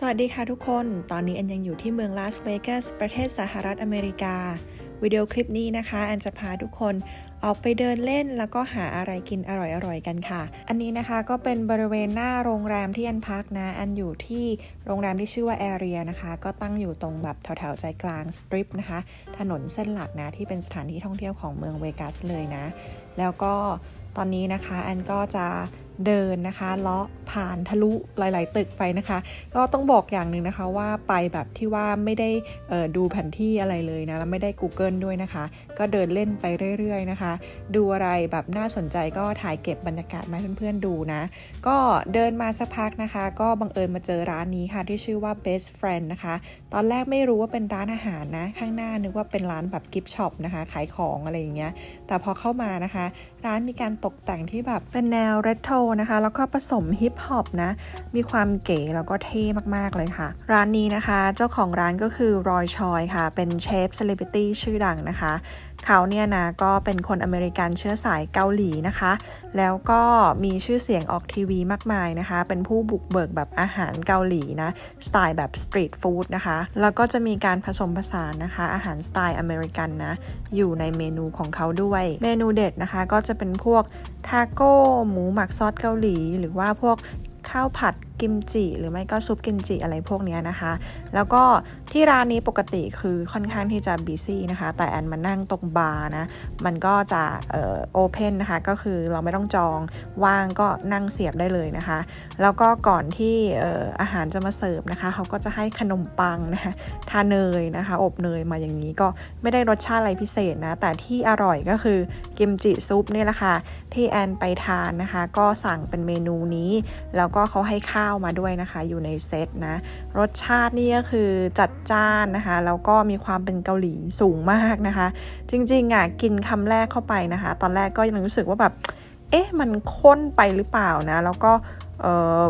สวัสดีค่ะทุกคน ตอนนี้แอนยังอยู่ที่เมืองลาสเวกัสประเทศสหรัฐอเมริกา วิดีโอคลิปนี้นะคะแอนจะพาทุกคนออกไปเดินเล่นแล้วก็หาอะไรกินอร่อยๆกันค่ะ อันนี้นะคะก็เป็นบริเวณหน้าโรงแรมที่แอนพักนะแอนอยู่ที่โรงแรมที่ชื่อว่าแอเรียนะคะ ก็ตั้งอยู่ตรงแบบแถวๆใจกลางสตริปนะคะ ถนนเส้นหลักนะที่เป็นสถานที่ท่องเที่ยวของเมืองเวกัสเลยนะ แล้วก็ตอนนี้นะคะแอนก็จะ เดินนะคะเลาะผ่านทะลุหลาย ๆ ตึกไปนะคะ ก็ต้องบอกอย่างหนึ่งนะคะว่าไปแบบที่ว่าไม่ได้ดูแผนที่อะไรเลยนะแล้วไม่ได้ Google ด้วยนะคะ ก็เดินเล่นไปเรื่อย ๆ นะคะ ดูอะไรแบบน่าสนใจก็ถ่ายเก็บบรรยากาศมาให้เพื่อน ๆ ดูนะ ก็เดินมาสักพักนะคะ ก็บังเอิญมาเจอร้านนี้ค่ะที่ชื่อว่า Best Friend นะคะ ตอนแรกไม่รู้ว่าเป็นร้านอาหารนะ ข้างหน้านึกว่าเป็นร้านแบบกิฟต์ช็อปนะคะ ขายของอะไรอย่างเงี้ยแต่พอเข้ามานะคะ ร้านมีการตกแต่งที่แบบเป็นแนวเรโทรนะคะ แล้วก็ผสมฮิปฮอปนะ มีความเก๋แล้วก็เท่มากๆเลยค่ะ ร้านนี้นะคะ เจ้าของร้านก็คือรอยชอยค่ะ เป็นเชฟเซเลบริตี้ชื่อดังนะคะ เขาเนี่ยนะก็เป็นคนอเมริกันเชื้อสายเกาหลีนะคะ แล้วก็มีชื่อเสียงออกทีวีมากมายนะคะ เป็นผู้บุกเบิกแบบอาหารเกาหลีนะสไตล์แบบสตรีทฟู้ดนะคะ แล้วก็จะมีการผสมผสานนะคะ อาหารสไตล์อเมริกันนะ อยู่ในเมนูของเขาด้วย เมนูเด็ดนะคะก็จะเป็นพวกทาโก้หมูหมักซอสเกาหลี หรือว่าพวกข้าวผัด กิมจิหรือไม่ก็ซุปกิมจิอะไรพวกนี้นะคะ แล้วก็ที่ร้านนี้ปกติคือค่อนข้างที่จะบีซี่นะคะ แต่แอนมานั่งตรงบาร์นะ มันก็จะโอเพนนะคะ ก็คือเราไม่ต้องจองว่างก็นั่งเสียบได้เลยนะคะ แล้วก็ก่อนที่อาหารจะมาเสิร์ฟนะคะ เขาก็จะให้ขนมปังนะคะทาเนยนะคะ อบเนยมาอย่างนี้ก็ไม่ได้รสชาติอะไรพิเศษนะ แต่ที่อร่อยก็คือกิมจิซุปนี่แหละค่ะที่แอนไปทานนะคะ ก็สั่งเป็นเมนูนี้ แล้วก็เขาให้ข้าวมาด้วยนะคะ อยู่ในเซตนะ รสชาตินี่ก็คือจัดจ้านนะคะ แล้วก็มีความเป็นเกาหลีสูงมากนะคะ จริงๆอะกินคำแรกเข้าไปนะคะ ตอนแรกก็ยังรู้สึกว่าแบบ เอ๊ะ มันข้นไปหรือเปล่านะ แล้วก็เออ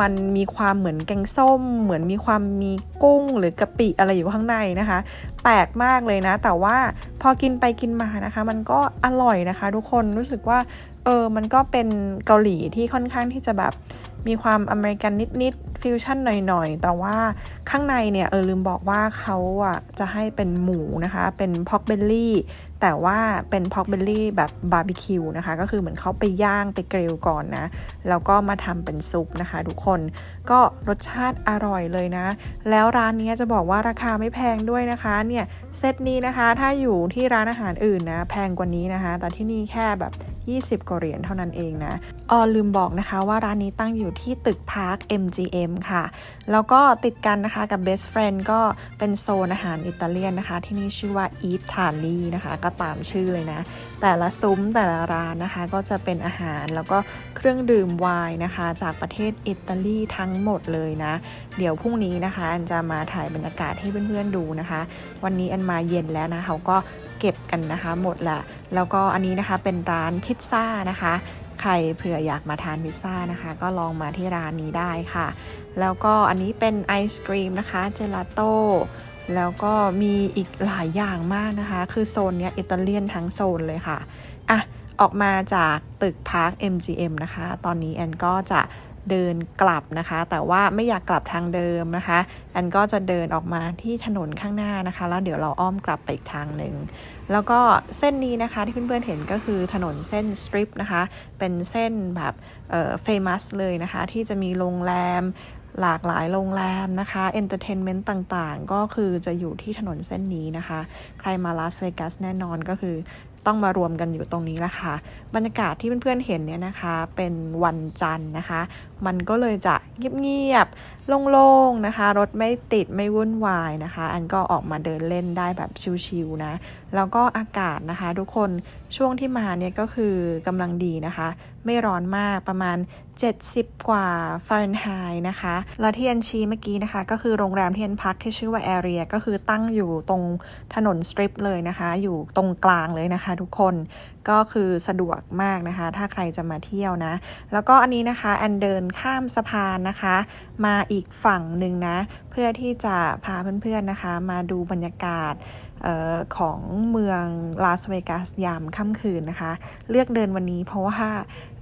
มันมีความเหมือนแกงส้ม เหมือนมีความมีกุ้งหรือกะปิอะไรอยู่ข้างในนะคะ แปลกมากเลยนะ แต่ว่าพอกินไปกินมานะคะ มันก็อร่อยนะคะ ทุกคนรู้สึกว่าเออมันก็เป็นเกาหลีที่ค่อนข้างที่จะแบบ มีความอเมริกันนิดๆฟิวชั่นหน่อยๆ แต่ว่าข้างในเนี่ย เออลืมบอกว่าเขาอะจะให้เป็นหมูนะคะ เป็นพ็อกเบลลี่แต่ว่าเป็นพ็อกเบลลี่แบบบาร์บีคิวนะคะ ก็คือเหมือนเขาไปย่างไปเกลียวก่อนนะ แล้วก็มาทำเป็นซุปนะคะทุกคนก็รสชาติอร่อยเลยนะ แล้วร้านนี้จะบอกว่าราคาไม่แพงด้วยนะคะเนี่ยเซตนี้นะคะถ้าอยู่ที่ร้านอาหารอื่นนะ แพงกว่านี้นะคะ แต่ที่นี่แค่แบบ 20 กว่าเหรียญเท่านั้นเองนะออลืมบอกนะคะว่าร้านนี้ตั้งอยู่ที่ตึกพาร์ค MGM ค่ะ แล้วก็ติดกันนะคะกับ Best Friend ก็เป็นโซนอาหารอิตาเลียนนะคะ ที่นี่ชื่อว่า Eat t a l i นะคะ ก็ตามชื่อเลยนะ แต่ละซุ้มแต่ละร้านนะคะ ก็จะเป็นอาหารแล้วก็เครื่องดื่มไวน์นะคะ จากประเทศอิตาลีทั้งหมดเลยนะ เดี๋ยวพรุ่งนี้นะคะ อันจะมาถ่ายบรรยากาศให้เพื่อนๆดูนะคะ วันนี้อันมาเย็นแล้วนะเขาก็ เก็บกันนะคะหมดละแล้วก็อันนี้นะคะเป็นร้านพิซซ่านะคะ ใครเผื่ออยากมาทานพิซซ่านะคะ ก็ลองมาที่ร้านนี้ได้ค่ะ แล้วก็อันนี้เป็นไอศกรีมนะคะเจลาโต้แล้วก็มีอีกหลายอย่างมากนะคะ คือโซนเนี้ยอิตาเลียนทั้งโซนเลยค่ะอะออกมาจากตึกพาร์ค MGM นะคะ ตอนนี้แอนก็จะ เดินกลับนะคะ แต่ว่าไม่อยากกลับทางเดิมนะคะแอนก็จะเดินออกมาที่ถนนข้างหน้านะคะ แล้วเดี๋ยวเราอ้อมกลับไปอีกทางหนึ่ง แล้วก็เส้นนี้นะคะที่เพื่อนๆเห็นก็คือถนนเส้นสตริปนะคะ เป็นเส้นแบบเอ่อเฟมัสเลยนะคะ ที่จะมีโรงแรมหลากหลายโรงแรมนะคะเอนเตอร์เทนเมนต์ต่างๆ ก็คือจะอยู่ที่ถนนเส้นนี้นะคะ ใครมาลาสเวกัสแน่นอนก็คือ ต้องมารวมกันอยู่ตรงนี้แหละค่ะ บรรยากาศที่เพื่อนๆเห็นเนี่ยนะคะ เป็นวันจันทร์นะคะ มันก็เลยจะเงียบๆโล่งๆนะคะ รถไม่ติดไม่วุ่นวายนะคะ อันก็ออกมาเดินเล่นได้แบบชิลๆนะ แล้วก็อากาศนะคะ ทุกคนช่วงที่มาเนี่ยก็คือกำลังดีนะคะ ไม่ร้อนมากประมาณ 70 กว่าฟาเรนไฮน์นะคะ แล้วที่อันชี้เมื่อกี้นะคะ ก็คือโรงแรมที่อันพักที่ชื่อว่าแอเรียก็คือตั้งอยู่ตรงถนนสตริปเลยนะคะ อยู่ตรงกลางเลยนะคะ ทุกคนก็คือสะดวกมากนะคะ ถ้าใครจะมาเที่ยวนะ แล้วก็อันนี้นะคะแอนเดินข้ามสะพานนะคะ มาอีกฝั่งหนึ่งนะ เพื่อที่จะพาเพื่อนๆนะคะ มาดูบรรยากาศออของเมืองลาสเวกัสยามค่ำคืนนะคะ เลือกเดินวันนี้เพราะว่า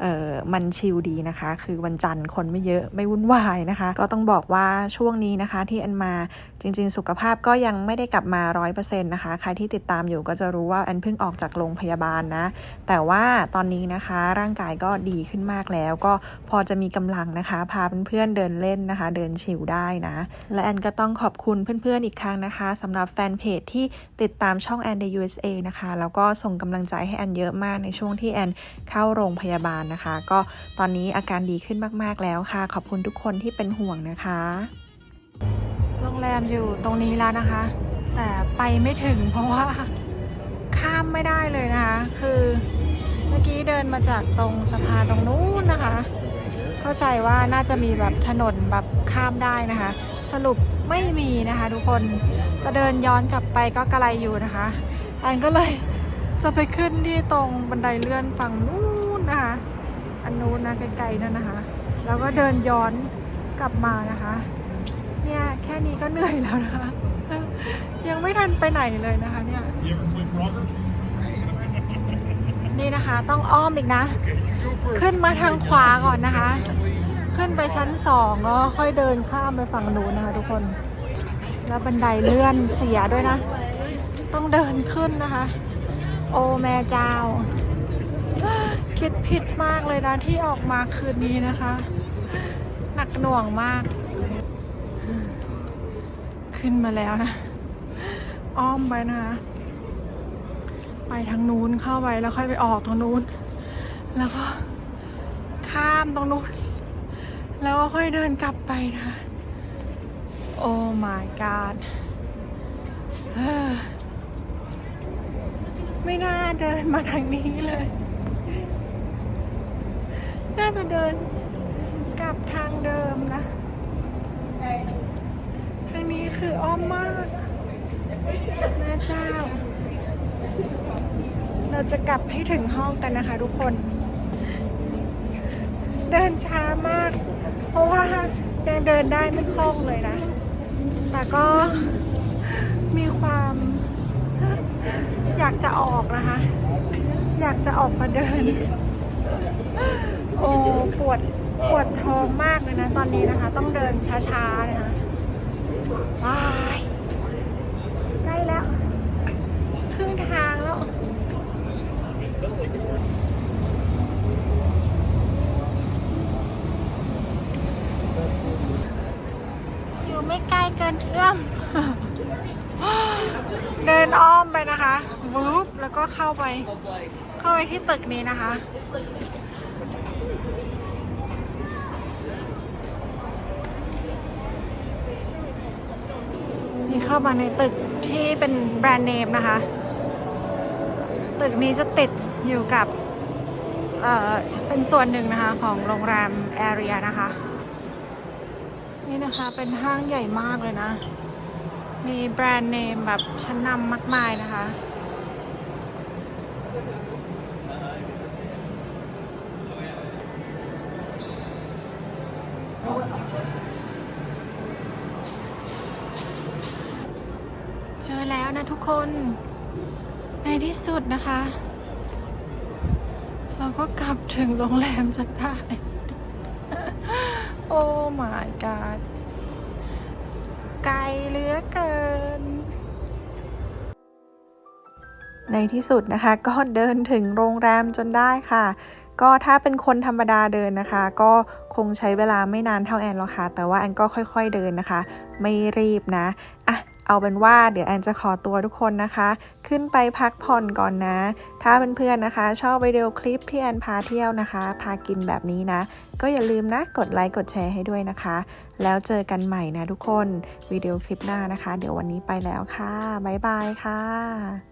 เออมันชิลดีนะคะ คือวันจันทร์คนไม่เยอะไม่วุ่นวายนะคะ ก็ต้องบอกว่าช่วงนี้นะคะที่แอนมาจริง ๆ สุขภาพก็ยังไม่ได้กลับมาร้อยเปอร์เซ็นต์นะคะ ใครที่ติดตามอยู่ก็จะรู้ว่าแอนเพิ่งออกจากโรงพยาบาลนะ แต่ว่าตอนนี้นะคะร่างกายก็ดีขึ้นมากแล้ว ก็พอจะมีกำลังนะคะ พาเพื่อนๆเดินเล่นนะคะ เดินชิลได้นะ และแอนก็ต้องขอบคุณเพื่อนๆอีกครั้งนะคะสำหรับแฟนเพจที่ติดตามช่องแอนใน USA นะคะ แล้วก็ส่งกำลังใจให้แอนเยอะมากในช่วงที่แอนเข้าโรงพยาบาลนะคะ ก็ตอนนี้อาการดีขึ้นมาก ๆ แล้วค่ะ ขอบคุณทุกคนที่เป็นห่วงนะคะ โรงแรมอยู่ตรงนี้แล้วนะคะ แต่ไปไม่ถึงเพราะว่าข้ามไม่ได้เลยนะคะ คือเมื่อกี้เดินมาจากตรงสะพานตรงนู้นนะคะ เข้าใจว่าน่าจะมีแบบถนนแบบข้ามได้นะคะ สรุปไม่มีนะคะ ทุกคนจะเดินย้อนกลับไปก็กระไรอยู่นะคะแอนก็เลยจะไปขึ้นที่ตรงบันไดเลื่อนฝั่งนู้นนะคะ อันนู้นนะไกลๆนั่นนะคะ แล้วก็เดินย้อนกลับมานะคะ เนี่ยแค่นี้ก็เหนื่อยแล้วนะคะ ยังไม่ทันไปไหนเลยนะคะเนี่ย นี่นะคะต้องอ้อมอีกนะ ขึ้นมาทางขวาก่อนนะคะ ขึ้นไปชั้นสองแล้วค่อยเดินข้ามไปฝั่งนู้นนะคะทุกคน แล้วบันไดเลื่อนเสียด้วยนะ ต้องเดินขึ้นนะคะ โอแม่เจ้า คิดผิดมากเลยนะที่ออกมาคืนนี้นะคะ หนักหน่วงมาก ขึ้นมาแล้วนะ อ้อมไปนะคะไปทางนู้นเข้าไปแล้วค่อยไปออกตรงนู้น แล้วก็ข้ามตรงนู้น แล้วก็ค่อยเดินกลับไปนะ โอ้ my god ไม่น่าเดินมาทางนี้เลย น่าจะเดินกลับทางเดิมนะ ทางนี้คืออ้อมมากแม่เจ้า เราจะกลับให้ถึงห้องกันนะคะทุกคน เดินช้ามาก เพราะว่ายังเดินได้ไม่คล่องเลยนะ แต่ก็มีความอยากจะออกนะคะ อยากจะออกมาเดิน โอ้ปวดปวดท้องมากเลยนะตอนนี้นะคะ ต้องเดินช้าๆนะคะว้ายใกล้แล้ว ครึ่งทางแล้วอยู่ไม่ไกลเกินเอื้อม เดินอ้อมไปนะคะวืบแล้วก็เข้าไป เข้าไปที่ตึกนี้นะคะ เข้ามาในตึกที่เป็นแบรนด์เนมนะคะ ตึกนี้จะติดอยู่กับเเป็นส่วนหนึ่งนะคะของโรงแรมแอเรียนะคะ นี่นะคะเป็นห้างใหญ่มากเลยนะ มีแบรนด์เนมแบบชั้นนำมากมายนะคะ เจอ แล้วนะทุกคน ในที่สุดนะคะ เราก็กลับถึงโรงแรมจนได้ โอ้ my god ไกลเหลือเกิน ในที่สุดนะคะ ก็เดินถึงโรงแรมจนได้ค่ะ ก็ถ้าเป็นคนธรรมดาเดินนะคะ ก็คงใช้เวลาไม่นานเท่าแอนหรอกค่ะ แต่ว่าแอนก็ค่อยๆเดินนะคะ ไม่รีบนะ อะ เอาเป็นว่าเดี๋ยวแอนจะขอตัวทุกคนนะคะ ขึ้นไปพักผ่อนก่อนนะ ถ้าเพื่อนๆนะคะ ชอบวิดีโอคลิปที่แอนพาเที่ยวนะคะ พากินแบบนี้นะ ก็อย่าลืมนะ กดไลค์กดแชร์ให้ด้วยนะคะ แล้วเจอกันใหม่นะทุกคนวิดีโอคลิปหน้านะคะ เดี๋ยววันนี้ไปแล้วค่ะบ๊ายบายค่ะ